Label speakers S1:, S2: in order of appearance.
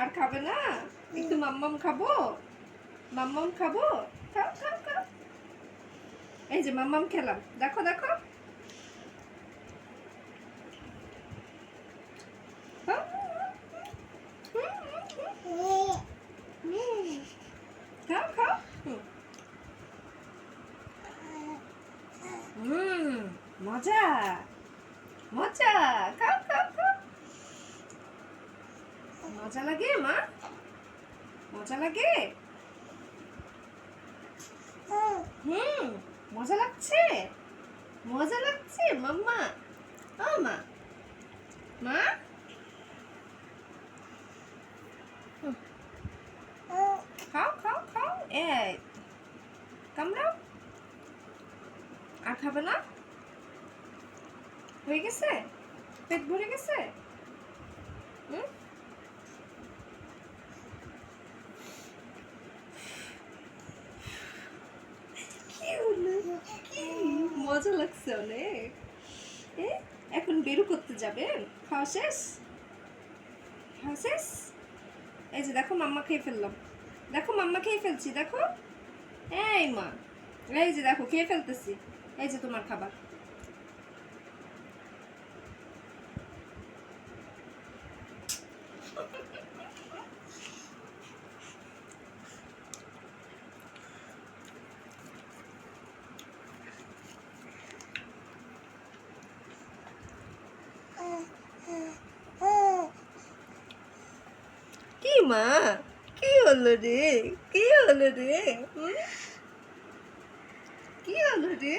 S1: আর খাবে না? একটু মাম্মাম খাব? মাম্মাম খাব? খাও খাও খাও। এই যে মাম্মাম খেলাম। দেখো দেখো। খাও। খাও। মজা। মজা। খাও খাও খাও মজা লাগে, মা? মজা লাগে? হুম, মজা লাগছে? মজা লাগছে, মাম্মা। ও, মা। মা। খাও খাও খাও। এ কামড়াও। আর খাবে না? হয়ে গেছে? পেট ভরে গেছে? হুম কি হলো? কি এ, এখন বেরু করতে যাবেন খাওয়া শেষ? খাওয়া শেষ? এই যে দেখো মাম্মা খেয়ে ফেললাম। দেখো মাম্মা খেয়ে ফেলছি দেখো। এই মা এই যে দেখো খেয়ে ফেলতেছি। এই যে তোমার খাবার। মা কি হলো রে? কি হলো রে? কি হলো রে?